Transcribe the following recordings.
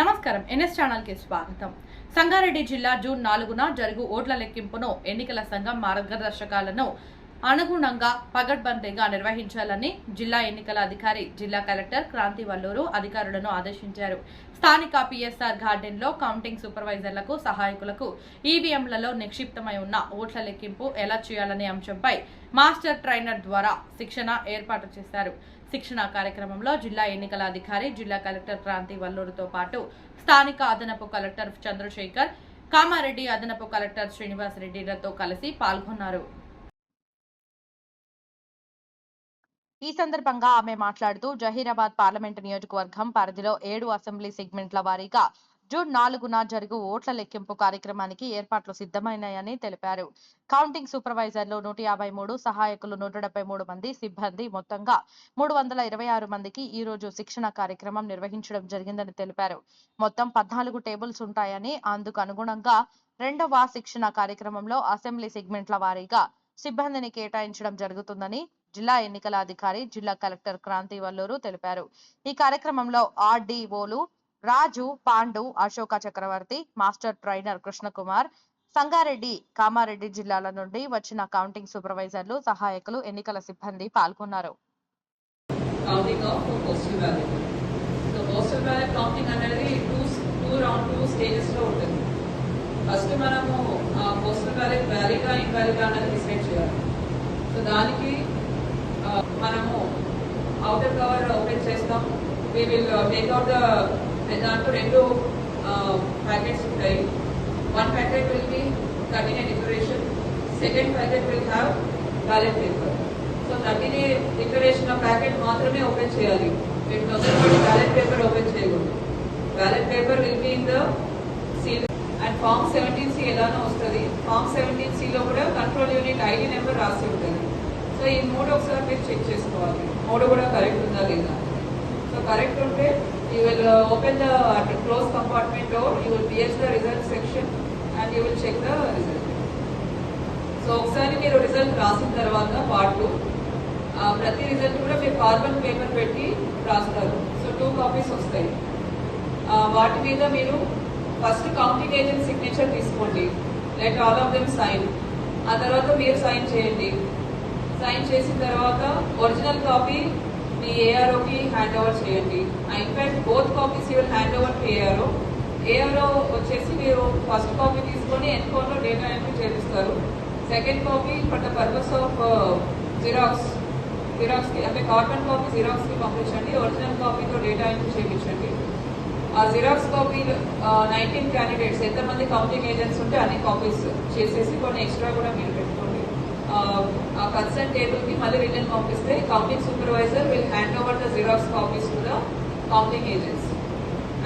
నమస్కారం ఎన్ఎస్ ఛానల్కి స్వాగతం. సంగారెడ్డి జిల్లా జూన్ నాలుగున జరుగు ఓట్ల లెక్కింపును ఎన్నికల సంఘం మార్గదర్శకాలను అనుగుణంగా పగడ్బందీగా నిర్వహించాలని జిల్లా ఎన్నికల అధికారి జిల్లా కలెక్టర్ క్రాంతి వల్లూరు అధికారులను ఆదేశించారు. స్థానిక పిఎస్ఆర్ గార్డెన్లో కౌంటింగ్ సూపర్వైజర్లకు సహాయకులకు ఈవీఎంలలో నిక్షిప్తమై ఉన్న ఓట్ల లెక్కింపు ఎలా చేయాలనే అంశంపై మాస్టర్ ట్రైనర్ ద్వారా శిక్షణ ఏర్పాటు చేశారు. శిక్షణ కార్యక్రమంలో జిల్లా ఎన్నికల అధికారి జిల్లా కలెక్టర్ క్రాంతి వల్లూరుతో పాటు స్థానిక అదనపు కలెక్టర్ చంద్రశేఖర్ కామారెడ్డి అదనపు కలెక్టర్ శ్రీనివాస్ రెడ్డిలతో కలిసి పాల్గొన్నారు. ఈ సందర్భంగా ఆమె మాట్లాడుతూ జహీరాబాద్ పార్లమెంటు నియోజకవర్గం పరిధిలో ఏడు అసెంబ్లీ సెగ్మెంట్ల వారీగా జూన్ నాలుగున జరుగు ఓట్ల లెక్కింపు కార్యక్రమానికి ఏర్పాట్లు సిద్ధమైనాయని తెలిపారు. కౌంటింగ్ సూపర్వైజర్లు నూట యాభై మూడు సహాయకులు నూట డెబ్బై మూడు మంది సిబ్బంది మొత్తంగా మూడు వందల ఇరవై ఆరు మందికి ఈ రోజు శిక్షణ కార్యక్రమం నిర్వహించడం జరిగిందని తెలిపారు. మొత్తం పద్నాలుగు టేబుల్స్ ఉంటాయని అందుకు అనుగుణంగా రెండవ శిక్షణ కార్యక్రమంలో అసెంబ్లీ సెగ్మెంట్ల వారీగా సిబ్బందిని కేటాయించడం జరుగుతుందని జిల్లా ఎన్నికల అధికారి జిల్లా కలెక్టర్ క్రాంతి వల్లూరు తెలిపారు. ఈ కార్యక్రమంలో ఆర్డీఓలు రాజు పాండు అశోక చక్రవర్తి మాస్టర్ ట్రైనర్ కృష్ణకుమార్ సంగారెడ్డి కామారెడ్డి జిల్లాల నుండి వచ్చిన కౌంటింగ్ సూపర్వైజర్లు సహాయకులు ఎన్నికల సిబ్బంది పాల్గొన్నారు. ఫస్ట్ మనము పోస్టల్ బ్యాలెట్ వ్యాలీగా ఇన్వాలీగా అనేది డిసైడ్ చేయాలి. సో దానికి మనము అవుటర్ కవర్ ఓపెన్ చేస్తాం. We will take out the దాంట్లో రెండు ప్యాకెట్స్ ఉంటాయి. One packet will be cutting and declaration second packet will have ballot paper so thirteen declaration of packet మాత్రమే open చేయాలి. వీటి బ్యాలెట్ పేపర్ ఓపెన్ చేయకూడదు. Ballot paper will be in the seal and form seventeen C ఎలానో వస్తుంది. Form seventeen సిలో కూడా control unit ID number రాసి ఉంటుంది. సో ఈ మూడు ఒకసారి మీరు చెక్ చేసుకోవాలి. మూడు కూడా కరెక్ట్ ఉందా లేదా? సో కరెక్ట్ ఉంటే you will open the close compartment door you will press the result section and you will check the result so ఒకసారి మీరు రిజల్ట్ రాసిన తర్వాత పాటు ప్రతి రిజల్ట్ కూడా మీరు కార్బన్ పేపర్ పెట్టి రాస్తారు. సో టూ కాపీస్ వస్తాయి. వాటి మీద మీరు ఫస్ట్ కౌంటింగ్ ఏజెంట్ సిగ్నేచర్ తీసుకోండి. Let all of them sign ఆ తర్వాత మీరు సైన్ చేయండి. సైన్ చేసిన తర్వాత ఒరిజినల్ కాపీ మీ ఏఆర్ఓకి హ్యాండ్ ఓవర్ చేయండి. In fact both copies you hand over to ARO ARO వచ్చేసి మీరు ఫస్ట్ కాపీ తీసుకొని ఎన్కోన్లో డేటా ఎంట్రీ చేపిస్తారు. Second copy for the purpose of xerox జిరాక్స్కి అంటే కార్బన్ కాపీ జిరాక్స్కి పంపించండి. ఒరిజినల్ కాపీతో డేటా ఎంట్రీ చేయించండి ఆ జిరాక్స్ కాపీ నైన్టీన్ క్యాండిడేట్స్ ఎంతమంది కౌంటింగ్ ఏజెంట్స్ ఉంటే అన్ని కాపీస్ చేసేసి కొన్ని ఎక్స్ట్రా కూడా మీరు పెట్టుకోండి. ఆ, కన్సర్న్ టేబుల్కి మళ్ళీ రిటర్న్ పంపిస్తే counting supervisor will hand over the xerox copies to the counting agents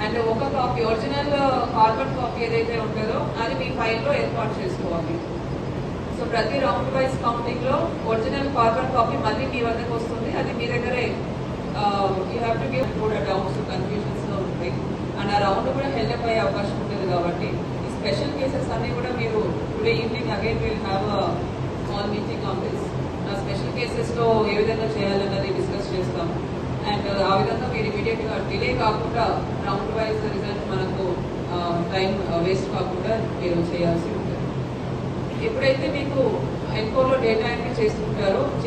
and ఒక కాపీ ఒరిజినల్ కార్బన్ కాపీ ఏదైతే ఉంటుందో అది మీ ఫైల్లో ఏర్పాటు చేసుకోవాలి. సో ప్రతి రౌండ్ వైజ్ కౌంటింగ్లో ఒరిజినల్ కార్బన్ కాపీ మళ్ళీ మీ వద్దకు వస్తుంది. అది మీ దగ్గరే యూ హ్యావ్ టు గివ్ కూడా డౌట్స్ కన్ఫ్యూజన్స్లో ఉంటాయి. అండ్ ఆ రౌండ్ కూడా హెల్ప్ అయ్యే అవకాశం ఉంటుంది కాబట్టి ఈ స్పెషల్ కేసెస్ అన్నీ కూడా మీరు today evening again will have on this ఆ స్పెషల్ కేసెస్లో ఏ విధంగా చేయాలన్నది డిస్కస్ చేస్తాం. అండ్ uh, ఆ విధంగా మీరు ఇమీడియట్గా డిలే కాకుండా రౌండ్ వైజ్ రిజల్ట్ మనకు టైం వేస్ట్ uh, కాకుండా మీరు చేయాల్సి ఉంటుంది. ఎప్పుడైతే మీకు ఎన్కోలో డేటా ఎంట్రీ చేసుకుంటారో